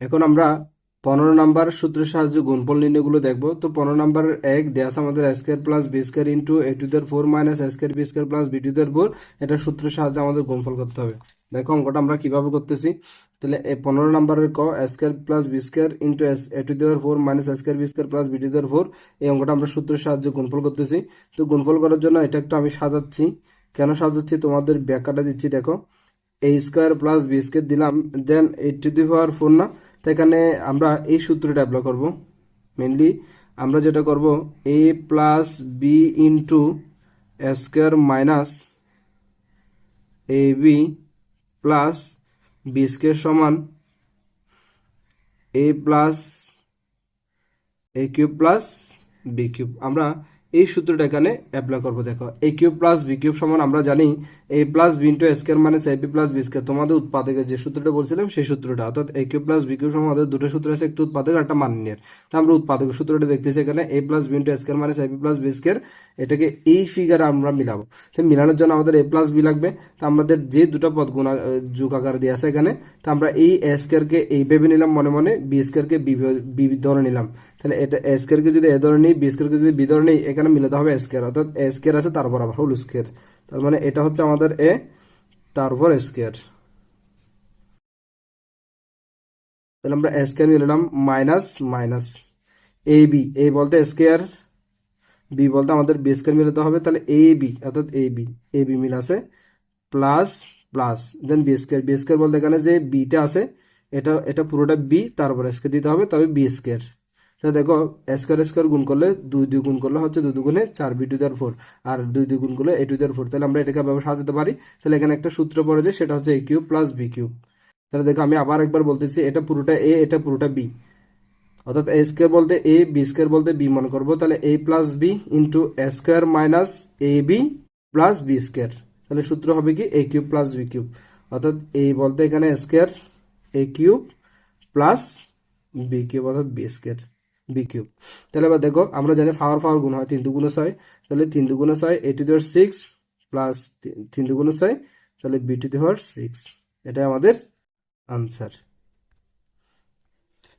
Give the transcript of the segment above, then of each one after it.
এখন আমরা পনেরো নাম্বার সূত্রের সাহায্যে গুণফল নির্ণয়গুলো দেখব। তো পনেরো নাম্বার এক দেওয়া আমাদের square plus B square into A two there four minus square B square plus B two there four এটা সূত্রের সাহায্যে আমাদের গুণফল করতে হবে। দেখো অঙ্কটা আমরা কীভাবে করতেছি। তাহলে এই পনেরো নাম্বারের ক square plus B square into A two দেওয়ার four minus square B square plus B two দেওয়ার ফোর এই অঙ্কটা আমরা সূত্রের সাহায্যে গুণফল করতেছি। তো গুণফল করার জন্য এটা একটু আমি সাজাচ্ছি। কেন সাজাচ্ছি? তোমাদের ব্যাখ্যাটা দিচ্ছি, দেখো। A square plus B square দিলাম then eight to the power four না। তো এখানে আমরা এই সূত্রটা অ্যাপ্লাই করব। মেনলি আমরা যেটা করব A plus B into square minus A B plus B square সমান A plus A cube plus B cube আমরা এই সূত্রটা এখানে অ্যাপ্লাই করব, দেখো। A cube plus B cube সমান আমরা জানি A plus B into square মানে A B plus B square তোমাদের উৎপাদকের যে সূত্রটা বলছিলাম, সেই সূত্রটা, অর্থাৎ A cube plus B cube সমান আমাদের দুটো সূত্র আছে, একটু উৎপাদক একটা মান্যের তো আমরা উৎপাদকের সূত্রটা দেখতেছি এখানে a plus b into square মানে a b plus b square এটাকে এই ফিগারে আমরা মিলাবো। তো মিলানোর জন্য আমাদের এ প্লাস বি লাগবে। তো আমাদের যে দুটো পদ গুণা, যুগ আকার দিয়ে আছে এখানে, তো আমরা এই স্কোয়ারকে এই ভেবে নিলাম মনে মনে বি স্কোয়ারকে বি ধরে নিলাম। তাহলে এটা স্কোয়ারকে যদি এ ধরে নিই বি স্কোয়ারকে যদি বি ধরে নিই, এখানে মিলাতে হবে স্কোয়ার অর্থাৎ এ স্কোয়ার আছে তারপর আবার হোল স্কোয়ার তার মানে এটা হচ্ছে আমাদের এ তারপর স্কোয়ার তাহলে আমরা স্কোয়ার নিলাম minus minus a b a বলতে স্কোয়ার বি বলতে আমাদের বি স্কোয়ার মিলাতে হবে, তাহলে এ বি অর্থাৎ এ বি এ বি মিল আছে plus plus then b square b square বলতে এখানে যে বিটা আছে, এটা এটা পুরোটা বি তারপর স্কোয়ার দিতে হবে, তবে বি স্কোয়ার তাহলে দেখো স্কোয়ার স্কোয়ার গুণ করলে দুই দুই গুণ করলে হচ্ছে দুই দুগুণে চার বি টু ফোর আর দুই দুই গুণ করলে এ টু দেওয়ার ফোর তাহলে আমরা এটাকে ব্যবহার সাজাতে পারি। তাহলে এখানে একটা সূত্র পড়ে যে সেটা হচ্ছে a cube plus b cube তাহলে দেখো, আমি আবার একবার বলতেছি, এটা পুরোটা এ এটা পুরোটা বি অর্থাৎ এ স্কোয়ার বলতে এ বি স্কোয়ার বলতে বি মনে করব, তাহলে a plus b into a square minus a b plus b square তাহলে সূত্র হবে কি? A cube plus b cube অর্থাৎ এ বলতে এখানে square a cube plus b cube অর্থাৎ বি স্কোয়ার বি কিউব তাহলে এবার দেখো, আমরা জানি ফাওয়ার ফাওয়ার গুণ হয় তিন দুগুণে ছয়, তাহলে তিন দুগুণে ছয় এ টু দেওয়ার সিক্স প্লাস তিন দুগুণে ছয়, তাহলে বি টু দেওয়ার সিক্স এটাই আমাদের আনসার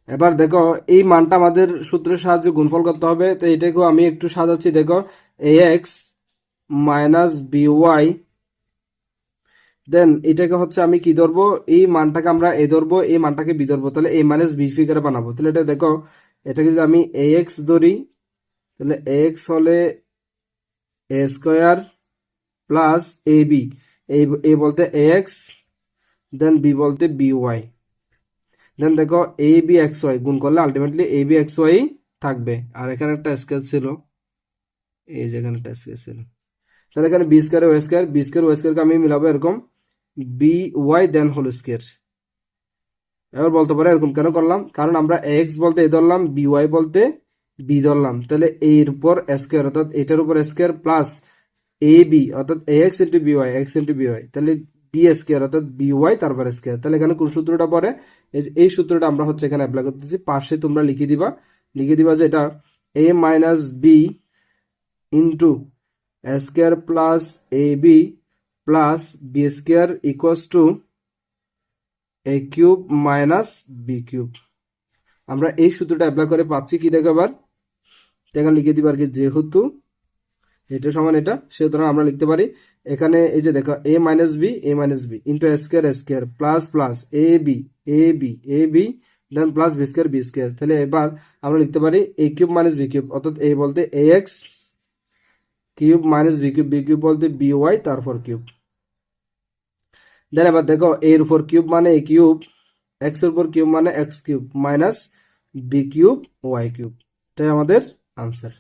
এবার দেখো, এই মানটা আমাদের সূত্রের সাহায্যে গুণফল করতে হবে, তো এটাকেও আমি একটু সাজাচ্ছি। দেখো a x minus b y then এটাকে হচ্ছে আমি কি ধরবো? এই মানটাকে আমরা এ ধরবো, এই মানটাকে বি ধরবো, তাহলে এ মাইনাস বি ফিগারে বানাবো। তাহলে এটা দেখো এটাকে যদি আমি এ এক্স ধরি, তাহলে এ এক্স হলে a square plus a b a বলতে এ এক্স দেন বি বলতে বি ওয়াই দেন দেখো এ বি এক্স ওয়াই গুণ করলে ultimately a b x y থাকবে। আর এখানে একটা স্কেচ ছিল। এই যে এখানে একটা স্কেচ ছিল। তাহলে এখানে b square y square b square y স্কোয়ারকে আমি মিলাবো এরকম। B y then whole square এবার বলতে পারে এরকম কেন করলাম? কারণ আমরা এক্স বলতে এ ধরলাম বি ওয়াই বলতে বি ধরলাম। তাহলে এর উপর স্কোয়ার অর্থাৎ এটার উপর স্কোয়ার প্লাস এ বি অর্থাৎ x into b y x into b y তাহলে বি স্কোয়ার অর্থাৎ বি ওয়াই তারপর স্কোয়ার তাহলে এখানে কোন সূত্রটা পরে এই এই সূত্রটা আমরা হচ্ছে এখানে অ্যাপ্লাই করতেছি। পাশে তোমরা লিখে দিবা। লিখে দিবা যে এটা a minus b into square plus a b plus b square equals to a cube minus b cube আমরা এই সূত্রটা অ্যাপ্লাই করে পাচ্ছি কি দেখো এবার? এখানে লিখে দিবা আর কি যেহেতু এটা সমান এটা সুতরাং আমরা লিখতে পারি। এখানে এই যে দেখো a minus b a minus b into square square plus plus a b a b a b then plus b square b square তাহলে এবার আমরা লিখতে পারি a cube minus b cube অর্থাৎ এ বলতে a x cube minus b cube b cube বলতে B y তারপর cube then এবার দেখো এর উপর কিউব মানে এ কিউব, এক্সের উপর কিউব মানে x cube minus b cube y cube. এটাই আমাদের আনসার।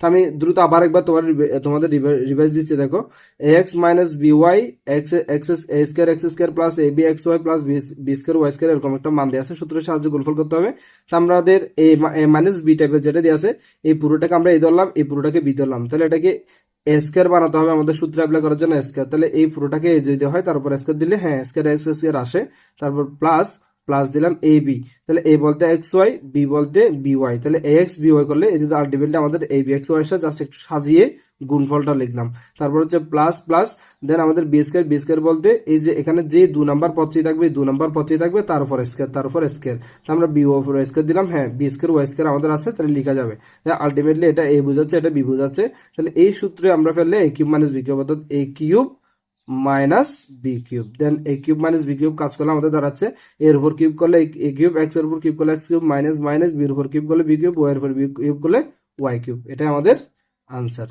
আমি দ্রুত আবার একবার তোমার তোমাদের রিভাইজ দিচ্ছি, দেখো। A x minus b y, x x a square, x square plus a b x y plus b square y square এরকম একটা মান দেওয়া আছে, সূত্রের সাহায্যে গুণফল করতে হবে। তো আমাদের এ মাইনাস বি টাইপের যেটা দিয়ে আছে, এই পুরোটাকে আমরা এই ধরলাম, এই পুরোটাকে বি ধরলাম। তাহলে এটাকে এ স্কোয়ার বানাতে হবে আমাদের সূত্র অ্যাপ্লাই করার জন্য স্কোয়ার তাহলে এই পুরোটাকে যদি হয়, তারপর স্কোয়ার দিলে হ্যাঁ স্কোয়ার স্কোয়ার আসে। তারপর প্লাস প্লাস দিলাম এ বি তাহলে এ বলতে এক্স ওয়াই বি বলতে বি ওয়াই তাহলে এ এক্স বি ওয়াই করলে এই যে আলটিমেটলি আমাদের a b x y just একটু সাজিয়ে গুণফলটা লিখলাম। তারপর হচ্ছে প্লাস প্লাস দেন আমাদের বি স্কোয়ার বি স্কোয়ার বলতে এই যে এখানে যে দু নাম্বার পদটি থাকবে দু নাম্বার পদটি থাকবে, তার উপর স্কোয়ার তার উপর স্কোয়ার তো আমরা বি ওয়াই স্কোয়ার দিলাম হ্যাঁ বি স্কোয়ার ওয়াই স্কোয়ার আমাদের আছে, তাহলে লেখা যাবে। আলটিমেটলি এটা এ বুঝাচ্ছে, এটা বি বুঝাচ্ছে। তাহলে এই সূত্রে আমরা ফেললে a cube minus b cube অর্থাৎ a cube minus b cube then a cube minus b cube কাজ করলে আমাদের দাঁড়াচ্ছে এর উপর কিউব করলে এ কিউব এক্সের উপর কিউব করলে এক্স কিউব মাইনাস মাইনাস বির উপর কিউব করলে বি কিউব ওয়াই এর উপর বি কিউব করলে ওয়াই কিউব এটাই আমাদের আনসার